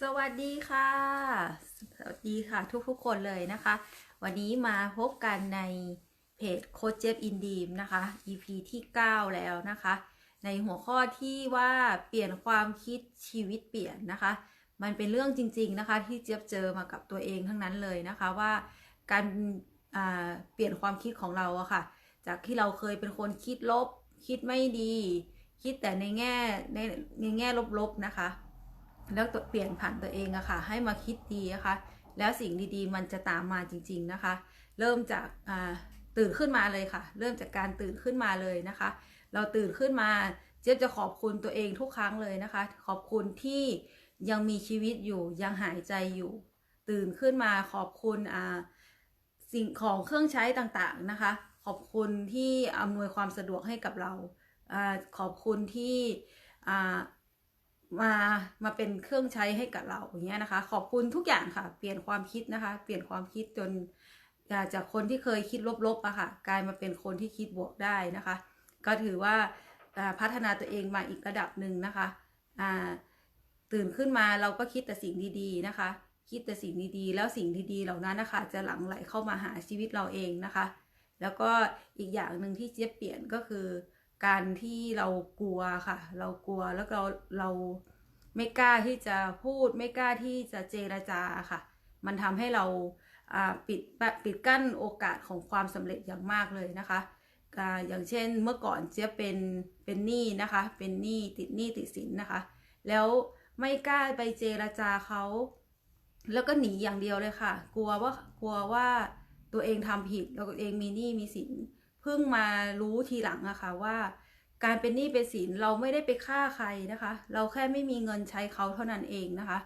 สวัสดีค่ะ สวัสดีค่ะทุกๆคนเลยนะคะ วันนี้มาพบกันในเพจโคชเจฟอินดีมนะคะ EP ที่ 9 แล้วนะคะ ในหัวข้อที่ว่าเปลี่ยนความคิดชีวิตเปลี่ยนนะคะ มันเป็นเรื่องจริง ๆนะคะ ที่เจี๊ยบเจอมากับตัวเองทั้งนั้นเลยนะคะว่าการเปลี่ยนความคิดของเราอะค่ะ จากที่เราเคยเป็นคนคิดลบ คิดไม่ดี คิดแต่ในแง่ในในแง่ลบๆนะคะ แล้วเปลี่ยนผ่านตัวเองอะค่ะ ให้มาคิดดีนะคะ แล้วสิ่งดีๆ มันจะตามมาจริง ๆนะคะ เริ่มจากตื่นขึ้นมาเลยค่ะ เริ่มจากการตื่นขึ้นมาเลยนะคะ เราตื่นขึ้นมาเจี๊ยบจะขอบคุณตัวเองทุกครั้งเลยนะคะ ขอบคุณที่ยังมีชีวิตอยู่ยังหายใจอยู่ ตื่นขึ้นมาขอบคุณสิ่งของเครื่องใช้ต่างๆนะคะ ขอบคุณที่อำนวยความสะดวกให้กับเราอขอบคุณที่ มามาเป็นเครื่องใช้ให้กับเราอย่างเงี้ยนะคะ ขอบคุณทุกอย่างค่ะ เปลี่ยนความคิดนะคะ เปลี่ยนความคิดจนจากคนที่เคยคิดลบๆอะค่ะ กลายมาเป็นคนที่คิดบวกได้นะคะ ก็ถือว่าพัฒนาตัวเองมาอีกระดับหนึ่งนะคะตื่นขึ้นมาเราก็คิดแต่สิ่งดีๆนะคะ คิดแต่สิ่งดีๆ แล้วสิ่งดีๆเหล่านั้นนะคะ จะหลั่งไหลเข้ามาหาชีวิตเราเองนะคะ แล้วก็อีกอย่างหนึ่งที่เจ๊เปลี่ยนก็คือ การที่เรากลัวค่ะ เรากลัวแล้วเราเราไม่กล้าที่จะพูด ไม่กล้าที่จะเจรจาค่ะ มันทำให้เราปิดปิดกั้นโอกาสของความสำเร็จอย่างมากเลยนะคะอย่างเช่นเมื่อก่อนเจี๊ยเป็นเป็นหนี้นะคะ เป็นหนี้ติดหนี้ติดสินนะคะ แล้วไม่กล้าไปเจรจาเขาแล้วก็หนีอย่างเดียวเลยค่ะ กลัวว่ากลัวว่าตัวเองทำผิดแล้วตัวเองมีหนี้มีสิน เพิ่งมารู้ทีหลังอะค่ะว่า การเป็นหนี้เป็นสินเราไม่ได้ไปฆ่าใครนะคะ เราแค่ไม่มีเงินใช้เขาเท่านั้นเองนะคะ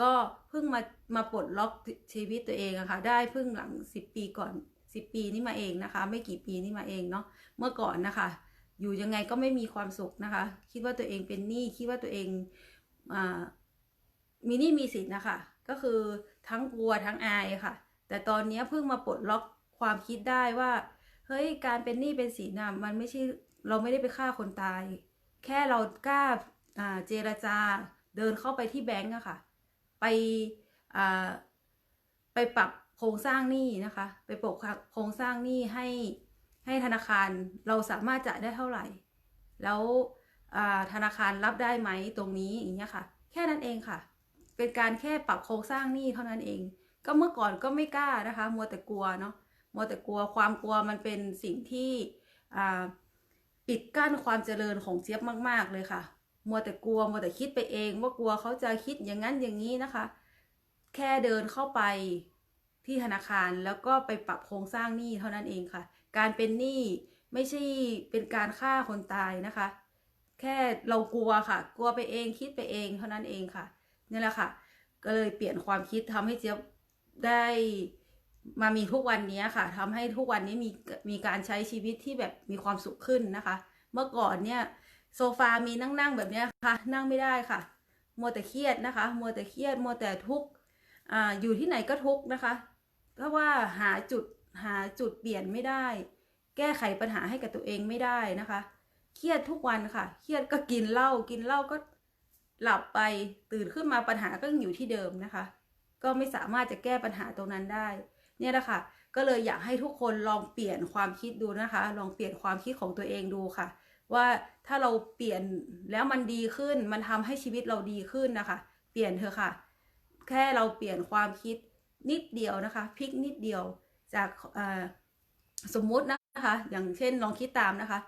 ก็เพิ่งมามาปลดล็อกชีวิตตัวเองอะค่ะ ได้เพิ่งหลังสิบปีก่อนสิบปีนี่มาเองนะคะ ไม่กี่ปีนี่มาเองเนาะเมื่อก่อนนะคะ อยู่ยังไงก็ไม่มีความสุขนะคะ คิดว่าตัวเองเป็นหนี้คิดว่าตัวเองอ่ามีหนี้มีสินนะคะก็คือทั้งกลัวทั้งอายค่ะ แต่ตอนนี้เพิ่งมาปลดล็อกความคิดได้ว่า เฮ้ยการเป็นหนี้เป็นสินน่ะมันไม่ใช่เราไม่ได้ไปฆ่าคนตาย แค่เรากล้าเจรจาเดินเข้าไปที่แบงก์อะค่ะ ไปไปปรับโครงสร้างหนี้นะคะ ไปปรับโครงสร้างหนี้ให้ให้ธนาคารเราสามารถจ่ายได้เท่าไหร่ แล้วธนาคารรับได้ไหมตรงนี้อย่างเงี้ยค่ะ แค่นั้นเองค่ะ เป็นการแค่ปรับโครงสร้างหนี้เท่านั้นเอง ก็เมื่อก่อนก็ไม่กล้านะคะ มัวแต่กลัวเนาะ มัวแต่กลัวความกลัวมันเป็นสิ่งที่ปิดกั้นความเจริญของเจี๊ยบมาก ๆ เลยค่ะ มัวแต่กลัวมัวแต่คิดไปเอง ว่ากลัวเขาจะคิดอย่างนั้นอย่างนี้นะคะ แค่เดินเข้าไปที่ธนาคารแล้วก็ไปปรับโครงสร้างหนี้เท่านั้นเองค่ะ การเป็นหนี้ไม่ใช่เป็นการฆ่าคนตายนะคะ แค่เรากลัวค่ะ กลัวไปเองคิดไปเองเท่านั้นเองค่ะนี่แหละค่ะ ก็เลยเปลี่ยนความคิดทำให้เจี๊ยบได้ มามีทุกวันนี้ค่ะทำให้ทุกวันนี้มีมีการใช้ชีวิตที่แบบมีความสุขขึ้นนะคะ เมื่อก่อนเนี่ยโซฟามีนั่งๆแบบเนี้ยค่ะ นั่งไม่ได้ค่ะ มัวแต่เครียดนะคะ มัวแต่เครียด มัวแต่ทุกข์อ่าอยู่ที่ไหนก็ทุกข์นะคะ เพราะว่าหาจุดหาจุดเปลี่ยนไม่ได้ แก้ไขปัญหาให้กับตัวเองไม่ได้นะคะ เครียดทุกวันค่ะ เครียดก็กินเหล้า กินเหล้าก็หลับไป ตื่นขึ้นมาปัญหาก็ยังอยู่ที่เดิมนะคะ ก็ไม่สามารถจะแก้ปัญหาตรงนั้นได้ เนี่ยแหละค่ะ ก็เลยอยากให้ทุกคนลองเปลี่ยนความคิดดูนะคะ ลองเปลี่ยนความคิดของตัวเองดูค่ะ ว่าถ้าเราเปลี่ยนแล้วมันดีขึ้น มันทำให้ชีวิตเราดีขึ้นนะคะ เปลี่ยนเถอะค่ะ แค่เราเปลี่ยนความคิดนิดเดียวนะคะพลิกนิดเดียวจากสมมุตินะคะ อย่างเช่นลองคิดตามนะคะ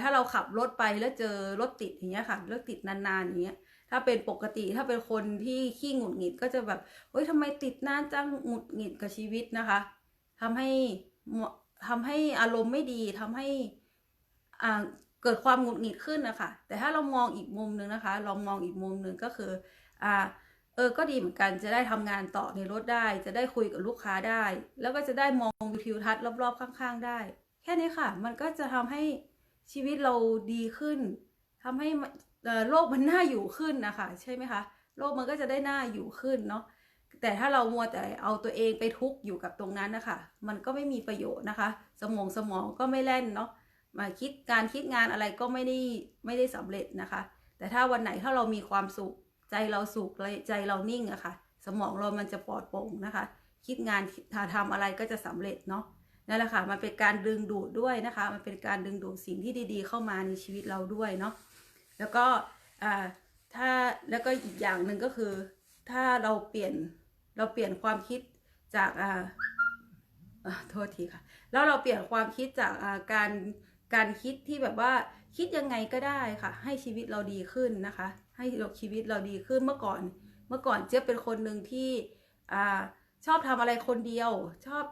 ถ้าเราขับรถไปแล้วเจอรถติดอย่างเงี้ยค่ะรถติดนานๆอย่างเงี้ย ถ้าเป็นปกติถ้าเป็นคนที่ขี้หงุดหงิดก็จะแบบเฮ้ยทำไมติดนานจังหงุดหงิดกับชีวิตนะคะทำให้ทำให้อารมณ์ไม่ดีทำให้อ่าเกิดความหงุดหงิดขึ้นนะคะแต่ถ้าเรามองอีกมุมหนึ่งนะคะ ลองมองอีกมุมหนึ่งก็คืออ่าเออ ก็ดีเหมือนกัน จะได้ทำงานต่อในรถได้ จะได้คุยกับลูกค้าได้ แล้วก็จะได้มองวิวทิวทัศน์รอบๆ ข้างๆ ได้ แค่นี้ค่ะ มันก็จะทำให้ชีวิตเราดีขึ้นทำให้ โลกมันน่าอยู่ขึ้นนะคะใช่ไหมคะโลกมันก็จะได้น่าอยู่ขึ้นเนาะแต่ถ้าเรามัวแต่เอาตัวเองไปทุกข์อยู่กับตรงนั้นนะคะมันก็ไม่มีประโยชน์นะคะ สมองสมองก็ไม่แล่นเนาะมาคิดการคิดงานอะไรก็ไม่ได้ไม่ได้สำเร็จนะคะ แต่ถ้าวันไหนถ้าเรามีความสุขใจเราสุขใจเรานิ่งอะค่ะ สมองเรามันจะปลอดโปร่งนะคะ คิดงานทำอะไรก็จะสำเร็จเนาะนั่นแหละค่ะมันเป็นการดึงดูดด้วยนะคะ มันเป็นการดึงดูดสิ่งที่ดีๆ เข้ามาในชีวิตเราด้วยเนาะ แล้วก็อ่าถ้าแล้วก็อีกอย่างหนึ่งก็คือ ถ้าเราเปลี่ยนเราเปลี่ยนความคิดจากอ่าโทษทีค่ะ แล้วเราเปลี่ยนความคิดจากาการการคิดที่แบบว่าคิดยังไงก็ได้ค่ะ ให้ชีวิตเราดีขึ้นนะคะ ให้ชีวิตเราดีขึ้นเมื่อก่อน เมื่อก่อนเจ๊ยบเป็นคนหนึ่งที่อชอบทำอะไรคนเดียว ชอบ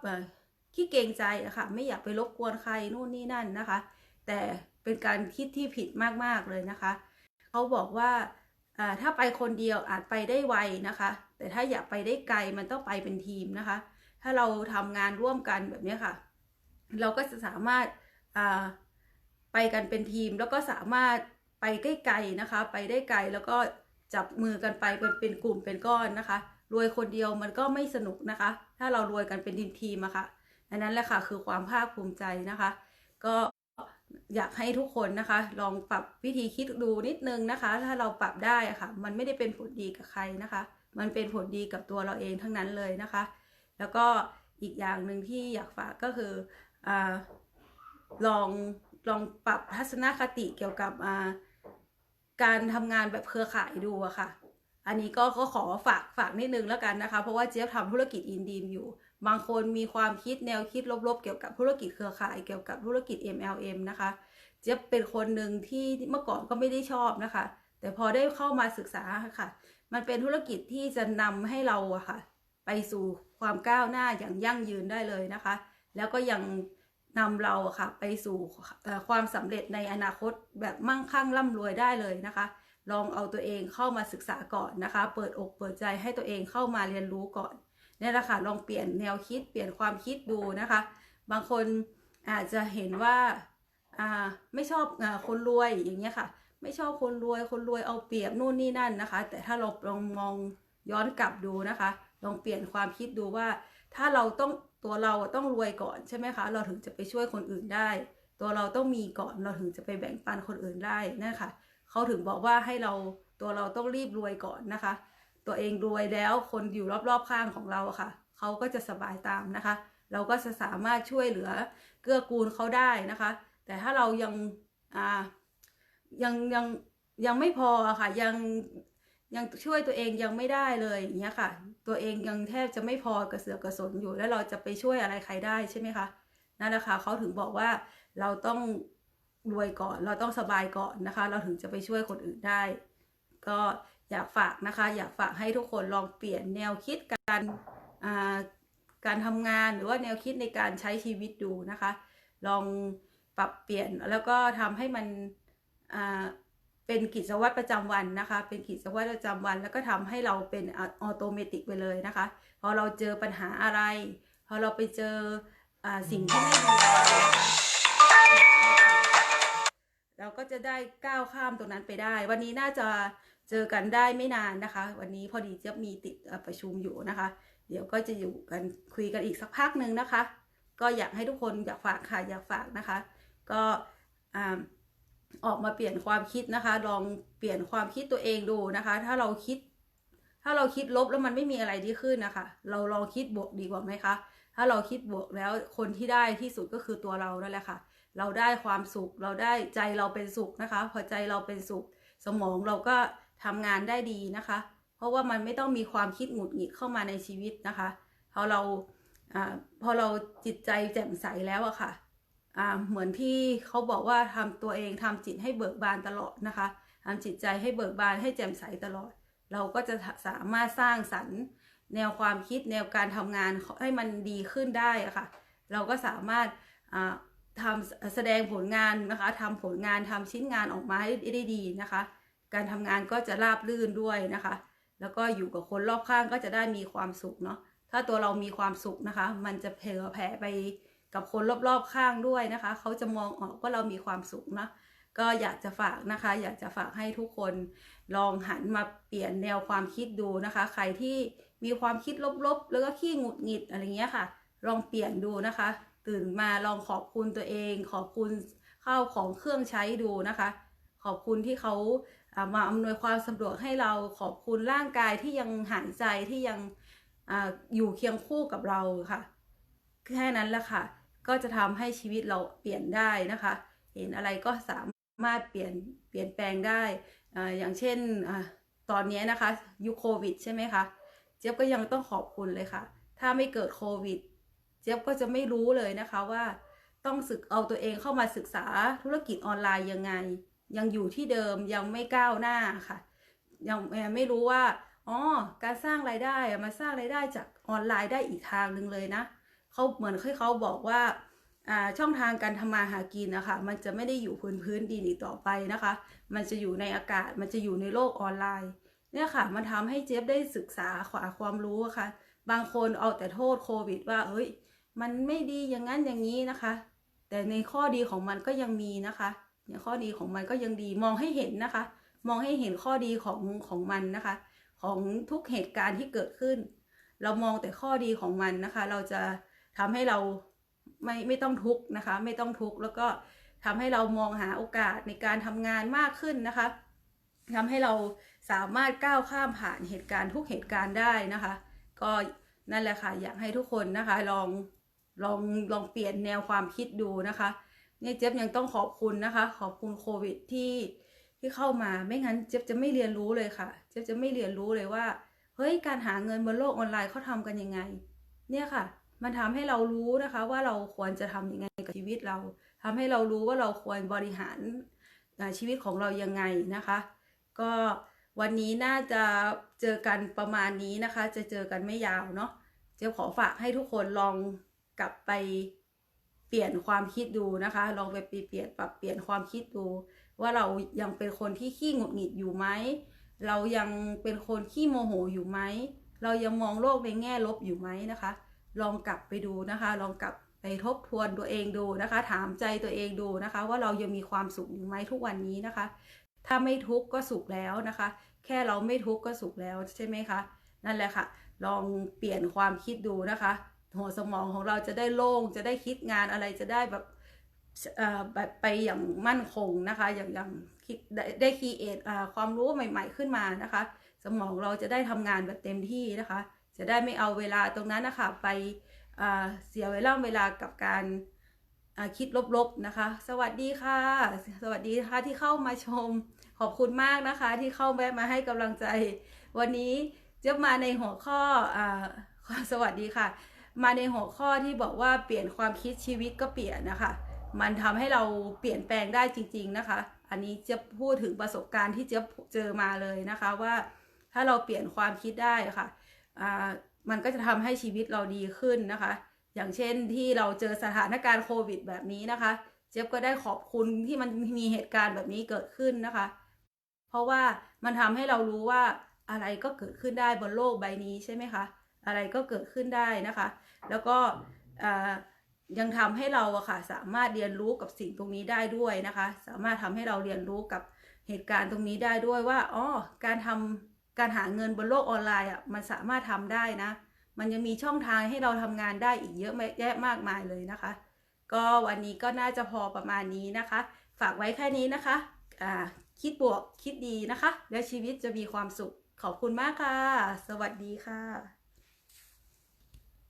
ขี้เกงใจอะค่ะ ไม่อยากไปรบกวนใครนู่นนี่นั่นนะคะ แต่ เป็นการคิดที่ผิดมากๆเลยนะคะ เขาบอกว่าถ้าไปคนเดียวอาจไปได้ไวนะคะ แต่ถ้าอยากไปได้ไกลมันต้องไปเป็นทีมนะคะ ถ้าเราทำงานร่วมกันแบบนี้ค่ะ เราก็จะสามารถไปกันเป็นทีมแล้วก็สามารถไปใกล้ๆนะคะ ไปได้ไกลแล้วก็จับมือกันไปเป็นเป็นกลุ่มเป็นก้อนนะคะ รวยคนเดียวมันก็ไม่สนุกนะคะ ถ้าเรารวยกันเป็นทีมทีมอะคะ่ะ อันนั้นแหละค่ะคือความภาคภูมิใจนะคะ ก็ อยากให้ทุกคนนะคะ ลองปรับวิธีคิดดูนิดนึงนะคะ ถ้าเราปรับได้ค่ะ มันไม่ได้เป็นผลดีกับใครนะคะ มันเป็นผลดีกับตัวเราเองทั้งนั้นเลยนะคะ แล้วก็อีกอย่างหนึ่งที่อยากฝากก็คืออลองลองปรับทัศนคติเกี่ยวกับการทำงานแบบเครือข่ายดูอะค่ะ อันนี้ก็ก็ขอฝากฝากนิดนึงแล้วกันนะคะ เพราะว่าเจี๊ยบทำธุรกิจอินดีมอยู่ บางคนมีความคิดแนวคิดลบๆ เกี่ยวกับธุรกิจเครือข่ายเกี่ยวกับธุรกิจ MLM นะคะเจี๊บเป็นคนหนึ่งที่เมื่อก่อนก็ไม่ได้ชอบนะคะ แต่พอได้เข้ามาศึกษาค่ะ มันเป็นธุรกิจที่จะนำให้เราอะค่ะ ไปสู่ความก้าวหน้าอย่างยั่งยืนได้เลยนะคะ แล้วก็ยังนำเราค่ะ ไปสู่ความสำเร็จในอนาคตแบบมั่งคั่งร่ำรวยได้เลยนะคะ ลองเอาตัวเองเข้ามาศึกษาก่อนนะคะ เปิดอกเปิดใจให้ตัวเองเข้ามาเรียนรู้ก่อน นี่แหละค่ะลองเปลี่ยนแนวคิดเปลี่ยนความคิดดูนะคะ บางคนอาจจะเห็นว่าอ่าไม่ชอบอคนรวยอย่างเงี้ยค่ะ ไม่ชอบคนรวยคนรวยเอาเปรียบนู่นนี่นั่นนะคะ แต่ถ้าเราลองมองย้อนกลับดูนะคะ ลองเปลี่ยนความคิดดูว่า ถ้าเราต้องตัวเราต้องรวยก่อนใช่ไหมคะ เราถึงจะไปช่วยคนอื่นได้ ตัวเราต้องมีก่อนเราถึงจะไปแบ่งปันคนอื่นได้นะคะเขาถึงบอกว่าให้เราตัวเราต้องรีบรวยก่อนนะคะ ตัวเองรวยแล้วคนอยู่รอบๆข้างของเราค่ะเขาก็จะสบายตามนะคะ เราก็จะสามารถช่วยเหลือเกื้อกูลเขาได้นะคะ แต่ถ้าเรายังอ่ายังยังยังไม่พอค่ะยังยังช่วยตัวเองยังไม่ได้เลยอย่างเงี้ยค่ะ ตัวเองยังแทบจะไม่พอกระเสือกกระสนอยู่ แล้วเราจะไปช่วยอะไรใครได้ใช่ไหมคะนั่นแหละค่ะเขาถึงบอกว่าเราต้องรวยก่อน เราต้องสบายก่อนนะคะ เราถึงจะไปช่วยคนอื่นได้ ก็ อยากฝากนะคะ อยากฝากให้ทุกคนลองเปลี่ยนแนวคิดการการทำงานหรือว่าแนวคิดในการใช้ชีวิตดูนะคะ ลองปรับเปลี่ยนแล้วก็ทำให้มันเป็นกิจวัตรประจำวันนะคะ เป็นกิจวัตรประจำวัน แล้วก็ทำให้เราเป็นออโตเมติกไปเลยนะคะพอเราเจอปัญหาอะไรพอเราไปเจออสิ่งที่ไม่ดีเราก็จะได้ก้าวข้ามตรงนั้นไปได้ วันนี้น่าจะ เจอกันได้ไม่นานนะคะ วันนี้พอดีจะมีติดประชุมอยู่นะคะ เดี๋ยวก็จะอยู่กันคุยกันอีกสักพักหนึ่งนะคะ ก็อยากให้ทุกคนอยากฝากค่ะอยากฝากนะคะ ก็ออกมาเปลี่ยนความคิดนะคะ ลองเปลี่ยนความคิดตัวเองดูนะคะ ถ้าเราคิด ถ้าเราคิดลบแล้วมันไม่มีอะไรดีขึ้นนะคะ เราลองคิดบวกดีกว่าไหมคะ ถ้าเราคิดบวกแล้วคนที่ได้ที่สุดก็คือตัวเรานั่นแหละค่ะ เราได้ความสุข เราได้ใจเราเป็นสุขนะคะ พอใจเราเป็นสุข สมองเราก็ ทำงานได้ดีนะคะ เพราะว่ามันไม่ต้องมีความคิดหงุดหงิดเข้ามาในชีวิตนะคะพอเราอพอเราจิตใจแจ่มใสแล้วอะค่ะเหมือนที่เขาบอกว่าทำตัวเองทำจิตให้เบิกบานตลอดนะคะทำจิตใจให้เบิกบานให้แจ่มใสตลอด เราก็จะสามารถสร้างสรรค์แนวความคิดแนวการทำงานให้มันดีขึ้นได้อะค่ะ เราก็สามารถทำแสดงผลงานนะคะทำผลงานทำชิ้นงานออกมาให้ได้ดีนะคะ การทำงานก็จะราบรื่นด้วยนะคะ แล้วก็อยู่กับคนรอบข้างก็จะได้มีความสุขเนาะถ้าตัวเรามีความสุขนะคะ มันจะเผยแผ่ไปกับคนรอบๆข้างด้วยนะคะ เขาจะมองออกว่าเรามีความสุขนะก็อยากจะฝากนะคะ อยากจะฝากให้ทุกคนลองหันมาเปลี่ยนแนวความคิดดูนะคะ ใครที่มีความคิดลบๆ แล้วก็ขี้หงุดหงิดอะไรเงี้ยค่ะ ลองเปลี่ยนดูนะคะ ตื่นมาลองขอบคุณตัวเอง ขอบคุณข้าวของเครื่องใช้ดูนะคะ ขอบคุณที่เขาอ่ามาอำนวยความสะดวกให้เราขอบคุณร่างกายที่ยังหายใจที่ยังออยู่เคียงคู่กับเราค่ะแค่นั้นแหละค่ะ ก็จะทำให้ชีวิตเราเปลี่ยนได้นะคะ เห็นอะไรก็สามารถเปลี่ยนเปลี่ยนแปลงได้ออย่างเช่นอตอนนี้นะคะยุคโควิดใช่ไหมคะเจี๊ยบก็ยังต้องขอบคุณเลยค่ะ ถ้าไม่เกิดโควิด เจี๊ยบก็จะไม่รู้เลยนะคะว่าต้องศึกเอาตัวเองเข้ามาศึกษาธุรกิจออนไลน์ยังไง ยังอยู่ที่เดิมยังไม่ก้าวหน้าค่ะ ยังไม่รู้ว่าอ๋อการสร้างรายได้มาสร้างรายได้จากออนไลน์ได้อีกทางหนึ่งเลยนะเขาเหมือนที่เขาบอกว่าอ่าช่องทางการทำมาหากินนะคะ มันจะไม่ได้อยู่พื้นพื้นดินอีกต่อไปนะคะ มันจะอยู่ในอากาศ มันจะอยู่ในโลกออนไลน์ เนี่ยค่ะ มันทำให้เจี๊ยบได้ศึกษาขวาความรู้ะค่ะ บางคนเอาแต่โทษโควิด ว่า เฮ้ย มันไม่ดีอย่างนั้นอย่างนี้นะคะ แต่ในข้อดีของมันก็ยังมีนะคะ เนี่ยข้อดีของมันก็ยังดีมองให้เห็นนะคะ มองให้เห็นข้อดีของของมันนะคะ ของทุกเหตุการณ์ที่เกิดขึ้น เรามองแต่ข้อดีของมันนะคะ เราจะทำให้เราไม่ไม่ต้องทุกข์นะคะ ไม่ต้องทุกข์แล้วก็ทำให้เรามองหาโอกาสในการทำงานมากขึ้นนะคะทำให้เราสามารถก้าวข้ามผ่านเหตุการณ์ทุกเหตุการณ์ได้นะคะ ก็นั่นแหละค่ะอยากให้ทุกคนนะคะ ลองลองลองเปลี่ยนแนวความคิดดูนะคะ เนี่ยเจี๊ยบยังต้องขอบคุณนะคะ ขอบคุณโควิดที่ที่เข้ามาไม่งั้นเจี๊ยบจะไม่เรียนรู้เลยค่ะ เจี๊ยบจะไม่เรียนรู้เลยว่าเฮ้ยการหาเงินบนโลกออนไลน์เขาทำกันยังไง เนี่ยค่ะ มันทำให้เรารู้นะคะ ว่าเราควรจะทำยังไงกับชีวิตเราทำให้เรารู้ว่าเราควรบริหารชีวิตของเรายังไงนะคะ ก็วันนี้น่าจะเจอกันประมาณนี้นะคะ จะเจอกันไม่ยาวเนาะเจะขอฝากให้ทุกคนลองกลับไป ปลี่ยนความคิดดูนะคะ ลองไปเปลี่ยนปรับเปลี่ยนความคิดดู ว่าเรายังเป็นคนที่ขี้หงุดหงิดอยู่ไหม เรายังเป็นคนขี้โมโหอยู่ไหม เรายังมองโลกในแง่ลบอยู่ไหมนะคะ ลองกลับไปดูนะคะ ลองกลับไปทบทวนตัวเองดูนะคะ ถามใจตัวเองดูนะคะ ว่าเรายังมีความสุขอยู่ไหมทุกวันนี้นะคะ ถ้าไม่ทุกข์ก็สุขแล้วนะคะ แค่เราไม่ทุกข์ก็สุขแล้วใช่ไหมคะ นั่นแหละค่ะ ลองเปลี่ยนความคิดดูนะคะ หัวสมองของเราจะได้โล่งจะได้คิดงานอะไรจะได้แบบแบบไปอย่างมั่นคงนะคะ อย่างอย่างคิดได้ได้คีเอทความรู้ใหม่ ๆขึ้นมานะคะ สมองเราจะได้ทำงานแบบเต็มที่นะคะ จะได้ไม่เอาเวลาตรงนั้นนะคะไปเสียเวลาเวลากับการคิดลบๆนะคะ สวัสดีค่ะ สวัสดีค่ะที่เข้ามาชมขอบคุณมากนะคะ ที่เข้าแวะมาให้กำลังใจ วันนี้จะมาในหัวข้ออ่าสวัสดีค่ะ มาในหัวข้อที่บอกว่าเปลี่ยนความคิดชีวิตก็เปลี่ยนนะคะ มันทำให้เราเปลี่ยนแปลงได้จริง ๆนะคะ อันนี้จะพูดถึงประสบการณ์ที่เจะเจอมาเลยนะคะว่าถ้าเราเปลี่ยนความคิดได้ค่ะอ่ามันก็จะทำให้ชีวิตเราดีขึ้นนะคะ อย่างเช่นที่เราเจอสถานการณ์โควิดแบบนี้นะคะ เจี๊ยบก็ได้ขอบคุณที่มันมีเหตุการณ์แบบนี้เกิดขึ้นนะคะ เพราะว่ามันทำให้เรารู้ว่าอะไรก็เกิดขึ้นได้บนโลกใบนี้ใช่ไหมคะ อะไรก็เกิดขึ้นได้นะคะ แล้วก็ยังทำให้เราอะค่ะสามารถเรียนรู้กับสิ่งตรงนี้ได้ด้วยนะคะ สามารถทำให้เราเรียนรู้กับเหตุการณ์ตรงนี้ได้ด้วยว่าอ๋อการทำการหาเงินบนโลกออนไลน์อะมันสามารถทำได้นะ มันยังมีช่องทางให้เราทำงานได้อีกเยอะแยะมากมายเลยนะคะ ก็วันนี้ก็น่าจะพอประมาณนี้นะคะ ฝากไว้แค่นี้นะคะอ่าคิดบวกคิดดีนะคะ แล้วชีวิตจะมีความสุขขอบคุณมากค่ะ สวัสดีค่ะ